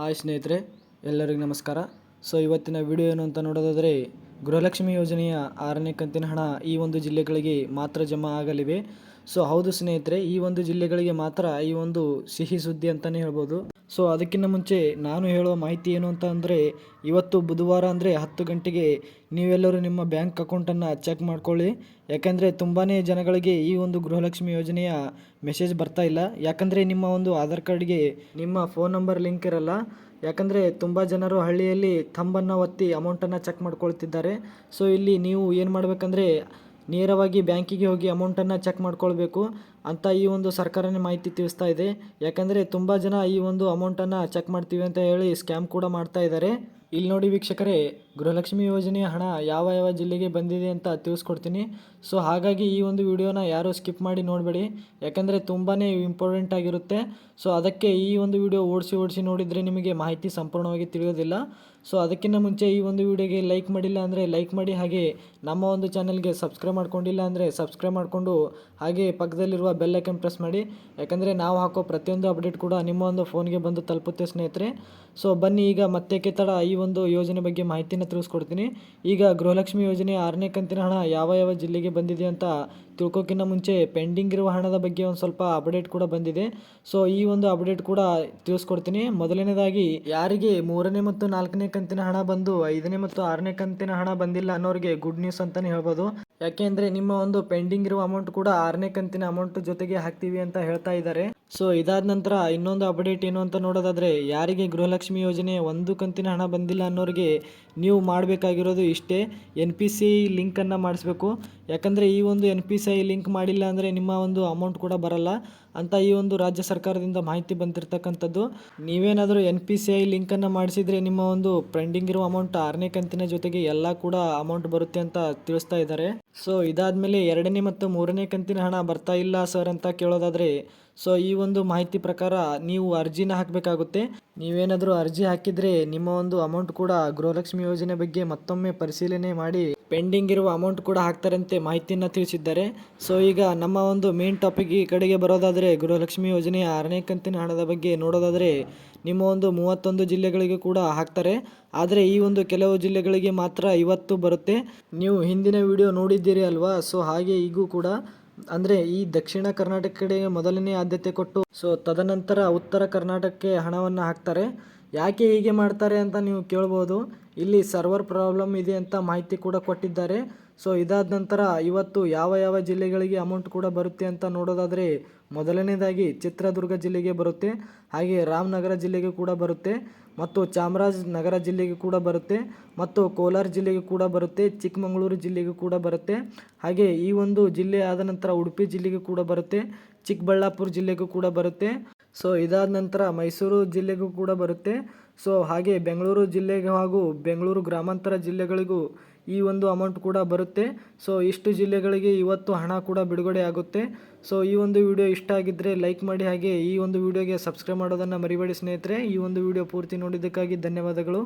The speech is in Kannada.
ಹಾಯ್ ಸ್ನೇಹಿತರೆ, ಎಲ್ಲರಿಗೂ ನಮಸ್ಕಾರ. ಸೊ, ಇವತ್ತಿನ ವಿಡಿಯೋ ಏನು ಅಂತ ನೋಡೋದಾದರೆ, ಗೃಹಲಕ್ಷ್ಮಿ ಯೋಜನೆಯ ಆರನೇ ಕಂತಿನ ಹಣ ಈ ಒಂದು ಜಿಲ್ಲೆಗಳಿಗೆ ಮಾತ್ರ ಜಮಾ ಆಗಲಿವೆ. ಸೊ ಹೌದು ಸ್ನೇಹಿತರೆ, ಈ ಒಂದು ಜಿಲ್ಲೆಗಳಿಗೆ ಮಾತ್ರ ಈ ಒಂದು ಸಿಹಿ ಸುದ್ದಿ ಅಂತಲೇ ಹೇಳ್ಬೋದು. ಸೊ ಅದಕ್ಕಿಂತ ಮುಂಚೆ ನಾನು ಹೇಳುವ ಮಾಹಿತಿ ಏನು ಅಂತ ಅಂದರೆ, ಇವತ್ತು ಬುಧವಾರ ಅಂದರೆ ಹತ್ತು ಗಂಟೆಗೆ ನೀವೆಲ್ಲರೂ ನಿಮ್ಮ ಬ್ಯಾಂಕ್ ಅಕೌಂಟನ್ನು ಚೆಕ್ ಮಾಡ್ಕೊಳ್ಳಿ. ಯಾಕಂದರೆ ತುಂಬಾ ಜನಗಳಿಗೆ ಈ ಒಂದು ಗೃಹಲಕ್ಷ್ಮಿ ಯೋಜನೆಯ ಮೆಸೇಜ್ ಬರ್ತಾ ಇಲ್ಲ. ಯಾಕಂದರೆ ನಿಮ್ಮ ಒಂದು ಆಧಾರ್ ಕಾರ್ಡ್ಗೆ ನಿಮ್ಮ ಫೋನ್ ನಂಬರ್ ಲಿಂಕ್ ಇರಲ್ಲ. ಯಾಕಂದರೆ ತುಂಬ ಜನರು ಹಳ್ಳಿಯಲ್ಲಿ ಥಂಬನ್ನು ಒತ್ತಿ ಅಮೌಂಟನ್ನು ಚೆಕ್ ಮಾಡ್ಕೊಳ್ತಿದ್ದಾರೆ. ಸೊ ಇಲ್ಲಿ ನೀವು ಏನು ಮಾಡಬೇಕಂದ್ರೆ ನೇರವಾಗಿ ಬ್ಯಾಂಕಿಗೆ ಹೋಗಿ ಅಮೌಂಟನ್ನು ಚೆಕ್ ಮಾಡ್ಕೊಳ್ಬೇಕು ಅಂತ ಈ ಒಂದು ಸರ್ಕಾರನೇ ಮಾಹಿತಿ ತಿಳಿಸ್ತಾ ಇದೆ. ಯಾಕಂದರೆ ತುಂಬ ಜನ ಈ ಒಂದು ಅಮೌಂಟನ್ನು ಚೆಕ್ ಮಾಡ್ತೀವಿ ಅಂತ ಹೇಳಿ ಸ್ಕ್ಯಾಮ್ ಕೂಡ ಮಾಡ್ತಾ ಇದ್ದಾರೆ. ಇಲ್ಲಿ ನೋಡಿ ವೀಕ್ಷಕರೇ, ಗೃಹಲಕ್ಷ್ಮಿ ಯೋಜನೆಯ ಹಣ ಯಾವ ಯಾವ ಜಿಲ್ಲೆಗೆ ಬಂದಿದೆ ಅಂತ ತಿಳಿಸ್ಕೊಡ್ತೀನಿ. ಸೊ ಹಾಗಾಗಿ ಈ ಒಂದು ವಿಡಿಯೋನ ಯಾರೂ ಸ್ಕಿಪ್ ಮಾಡಿ ನೋಡಬೇಡಿ. ಯಾಕಂದರೆ ತುಂಬಾ ಇಂಪಾರ್ಟೆಂಟ್ ಆಗಿರುತ್ತೆ. ಸೊ ಅದಕ್ಕೆ ಈ ಒಂದು ವಿಡಿಯೋ ಓಡಿಸಿ ಓಡಿಸಿ ನೋಡಿದರೆ ನಿಮಗೆ ಮಾಹಿತಿ ಸಂಪೂರ್ಣವಾಗಿ ತಿಳಿಯೋದಿಲ್ಲ. ಸೊ ಅದಕ್ಕಿಂತ ಮುಂಚೆ ಈ ಒಂದು ವಿಡಿಯೋಗೆ ಲೈಕ್ ಮಾಡಿಲ್ಲ ಅಂದರೆ ಲೈಕ್ ಮಾಡಿ. ಹಾಗೆ ನಮ್ಮ ಒಂದು ಚಾನಲ್ಗೆ ಸಬ್ಸ್ಕ್ರೈಬ್ ಮಾಡ್ಕೊಂಡಿಲ್ಲ ಅಂದರೆ ಸಬ್ಸ್ಕ್ರೈಬ್ ಮಾಡಿಕೊಂಡು ಹಾಗೆ ಪಕ್ಕದಲ್ಲಿರುವ ಬೆಲ್ ಐಕನ್ ಪ್ರೆಸ್ ಮಾಡಿ. ಯಾಕಂದರೆ ನಾವು ಹಾಕೋ ಪ್ರತಿಯೊಂದು ಅಪ್ಡೇಟ್ ಕೂಡ ನಿಮ್ಮ ಒಂದು ಫೋನ್ಗೆ ಬಂದು ತಲುಪುತ್ತೆ ಸ್ನೇಹಿತರೆ. ಸೊ ಬನ್ನಿ ಈಗ ಮತ್ತೆ ತಡ ಈ ಒಂದು ಯೋಜನೆ ಬಗ್ಗೆ ಮಾಹಿತಿನ ತಿಳಿಸ್ಕೊಡ್ತೀನಿ. ಈಗ ಗೃಹಲಕ್ಷ್ಮಿ ಯೋಜನೆ ಆರನೇ ಕಂತಿನ ಹಣ ಯಾವ ಯಾವ ಜಿಲ್ಲೆಗೆ ಬಂದಿದೆ ಅಂತ ತಿಳ್ಕೊಕ್ಕಿಂತ ಮುಂಚೆ ಪೆಂಡಿಂಗ್ ಇರುವ ಹಣದ ಬಗ್ಗೆ ಒಂದು ಸ್ವಲ್ಪ ಅಪ್ಡೇಟ್ ಕೂಡ ಬಂದಿದೆ. ಸೊ ಈ ಒಂದು ಅಪ್ಡೇಟ್ ಕೂಡ ತಿಳಿಸ್ಕೊಡ್ತೀನಿ. ಮೊದಲನೇದಾಗಿ, ಯಾರಿಗೆ ಮೂರನೇ ಮತ್ತು ನಾಲ್ಕನೇ ಕಂತಿನ ಹಣ ಬಂದು, ಐದನೇ ಮತ್ತು ಆರನೇ ಕಂತಿನ ಹಣ ಬಂದಿಲ್ಲ ಅನ್ನೋರಿಗೆ ಗುಡ್ ನ್ಯೂಸ್ ಅಂತಲೇ ಹೇಳ್ಬೋದು. ಯಾಕೆ ಅಂದರೆ, ನಿಮ್ಮ ಒಂದು ಪೆಂಡಿಂಗ್ ಇರುವ ಅಮೌಂಟ್ ಕೂಡ ಆರನೇ ಕಂತಿನ ಅಮೌಂಟ್ ಜೊತೆಗೆ ಹಾಕ್ತೀವಿ ಅಂತ ಹೇಳ್ತಾ ಇದ್ದಾರೆ. ಸೊ ಇದಾದ ನಂತರ ಇನ್ನೊಂದು ಅಪ್ಡೇಟ್ ಏನು ಅಂತ ನೋಡೋದಾದರೆ, ಯಾರಿಗೆ ಗೃಹಲಕ್ಷ್ಮಿ ಯೋಜನೆ ಒಂದು ಕಂತಿನ ಹಣ ಬಂದಿಲ್ಲ ಅನ್ನೋರಿಗೆ ನೀವು ಮಾಡಬೇಕಾಗಿರೋದು ಇಷ್ಟೇ. ಎನ್ ಪಿ ಸಿ ಲಿಂಕನ್ನು ಮಾಡಿಸ್ಬೇಕು. ಯಾಕಂದರೆ, ಈ ಒಂದು ಎನ್ ಪಿ ಸಿ ಲಿಂಕ್ ಮಾಡಿಲ್ಲ ಅಂದರೆ ನಿಮ್ಮ ಒಂದು ಅಮೌಂಟ್ ಕೂಡ ಬರಲ್ಲ. ಅಂತ ಈ ಒಂದು ರಾಜ್ಯ ಸರ್ಕಾರದಿಂದ ಮಾಹಿತಿ ಬಂದಿರತಕ್ಕಂಥದ್ದು. ನೀವೇನಾದರೂ ಎನ್ ಪಿ ಸಿ ಐ ಲಿಂಕನ್ನು ಮಾಡಿಸಿದರೆ ನಿಮ್ಮ ಒಂದು ಪೆಂಡಿಂಗ್ ಇರುವ ಅಮೌಂಟ್ ಆರನೇ ಕಂತಿನ ಜೊತೆಗೆ ಎಲ್ಲ ಕೂಡ ಅಮೌಂಟ್ ಬರುತ್ತೆ ಅಂತ ತಿಳಿಸ್ತಾ ಇದ್ದಾರೆ. ಸೊ ಇದಾದಮೇಲೆ ಎರಡನೇ ಮತ್ತು ಮೂರನೇ ಕಂತಿನ ಹಣ ಬರ್ತಾ ಇಲ್ಲ ಸರ್ ಅಂತ ಕೇಳೋದಾದರೆ ಸೊ ಈ ಒಂದು ಮಾಹಿತಿ ಪ್ರಕಾರ ನೀವು ಅರ್ಜಿನ ಹಾಕಬೇಕಾಗುತ್ತೆ. ನೀವೇನಾದರೂ ಅರ್ಜಿ ಹಾಕಿದರೆ ನಿಮ್ಮ ಒಂದು ಅಮೌಂಟ್ ಕೂಡ ಗೃಹಲಕ್ಷ್ಮಿ ಯೋಜನೆ ಬಗ್ಗೆ ಮತ್ತೊಮ್ಮೆ ಪರಿಶೀಲನೆ ಮಾಡಿ ಪೆಂಡಿಂಗ್ ಇರುವ ಅಮೌಂಟ್ ಕೂಡ ಹಾಕ್ತಾರಂತೆ ಮಾಹಿತಿಯನ್ನು ತಿಳಿಸಿದ್ದಾರೆ. ಸೊ ಈಗ ನಮ್ಮ ಒಂದು ಮೇನ್ ಟಾಪಿಕ್ ಈ ಕಡೆಗೆ ಬರೋದಾದರೆ ಗೃಹಲಕ್ಷ್ಮಿ ಯೋಜನೆಯ ಆರನೇ ಕಂತಿನ ಹಣದ ಬಗ್ಗೆ ನೋಡೋದಾದರೆ ನಿಮ್ಮ ಒಂದು ಮೂವತ್ತೊಂದು ಜಿಲ್ಲೆಗಳಿಗೆ ಕೂಡ ಹಾಕ್ತಾರೆ. ಆದರೆ ಈ ಒಂದು ಕೆಲವು ಜಿಲ್ಲೆಗಳಿಗೆ ಮಾತ್ರ ಇವತ್ತು ಬರುತ್ತೆ. ನೀವು ಹಿಂದಿನ ವಿಡಿಯೋ ನೋಡಿದ್ದೀರಿ ಅಲ್ವಾ? ಸೊ ಹಾಗೆ ಈಗೂ ಕೂಡ. ಅಂದರೆ ಈ ದಕ್ಷಿಣ ಕರ್ನಾಟಕ ಕಡೆಗೆ ಮೊದಲನೇ ಆದ್ಯತೆ ಕೊಟ್ಟು, ಸೊ ತದನಂತರ ಉತ್ತರ ಕರ್ನಾಟಕಕ್ಕೆ ಹಣವನ್ನು ಹಾಕ್ತಾರೆ. ಯಾಕೆ ಹೀಗೆ ಮಾಡ್ತಾರೆ ಅಂತ ನೀವು ಕೇಳ್ಬೋದು. ಇಲ್ಲಿ ಸರ್ವರ್ ಪ್ರಾಬ್ಲಮ್ ಇದೆ ಅಂತ ಮಾಹಿತಿ ಕೂಡ ಕೊಟ್ಟಿದ್ದಾರೆ. ಸೊ ಇದಾದ ನಂತರ ಇವತ್ತು ಯಾವ ಯಾವ ಜಿಲ್ಲೆಗಳಿಗೆ ಅಮೌಂಟ್ ಕೂಡ ಬರುತ್ತೆ ಅಂತ ನೋಡೋದಾದರೆ ಮೊದಲನೇದಾಗಿ ಚಿತ್ರದುರ್ಗ ಜಿಲ್ಲೆಗೆ ಬರುತ್ತೆ, ಹಾಗೆ ರಾಮನಗರ ಜಿಲ್ಲೆಗೆ ಕೂಡ ಬರುತ್ತೆ, ಮತ್ತು ಚಾಮರಾಜನಗರ ಜಿಲ್ಲೆಗೆ ಕೂಡ ಬರುತ್ತೆ, ಮತ್ತು ಕೋಲಾರ ಜಿಲ್ಲೆಗೆ ಕೂಡ ಬರುತ್ತೆ, ಚಿಕ್ಕಮಗಳೂರು ಜಿಲ್ಲೆಗೆ ಕೂಡ ಬರುತ್ತೆ, ಹಾಗೆ ಈ ಒಂದು ಜಿಲ್ಲೆ ಆದ ನಂತರ ಉಡುಪಿ ಜಿಲ್ಲೆಗೆ ಕೂಡ ಬರುತ್ತೆ, ಚಿಕ್ಕಬಳ್ಳಾಪುರ ಜಿಲ್ಲೆಗೂ ಕೂಡ ಬರುತ್ತೆ. ಸೊ ಇದಾದ ನಂತರ ಮೈಸೂರು ಜಿಲ್ಲೆಗೂ ಕೂಡ ಬರುತ್ತೆ. ಸೊ ಹಾಗೆ ಬೆಂಗಳೂರು ಜಿಲ್ಲೆಗೆ ಹಾಗೂ ಬೆಂಗಳೂರು ಗ್ರಾಮಾಂತರ ಜಿಲ್ಲೆಗಳಿಗೂ ಈ ಒಂದು ಅಮೌಂಟ್ ಕೂಡ ಬರುತ್ತೆ. ಸೊ ಇಷ್ಟು ಜಿಲ್ಲೆಗಳಿಗೆ ಇವತ್ತು ಹಣ ಕೂಡ ಬಿಡುಗಡೆ ಆಗುತ್ತೆ. ಸೊ ಈ ಒಂದು ವಿಡಿಯೋ ಇಷ್ಟ ಆಗಿದ್ದರೆ ಲೈಕ್ ಮಾಡಿ ಹಾಗೆ ಈ ಒಂದು ವಿಡಿಯೋಗೆ ಸಬ್ಸ್ಕ್ರೈಬ್ ಮಾಡೋದನ್ನು ಮರಿಬೇಡಿ ಸ್ನೇಹಿತರೆ. ಈ ಒಂದು ವಿಡಿಯೋ ಪೂರ್ತಿ ನೋಡಿದ್ದಕ್ಕಾಗಿ ಧನ್ಯವಾದಗಳು.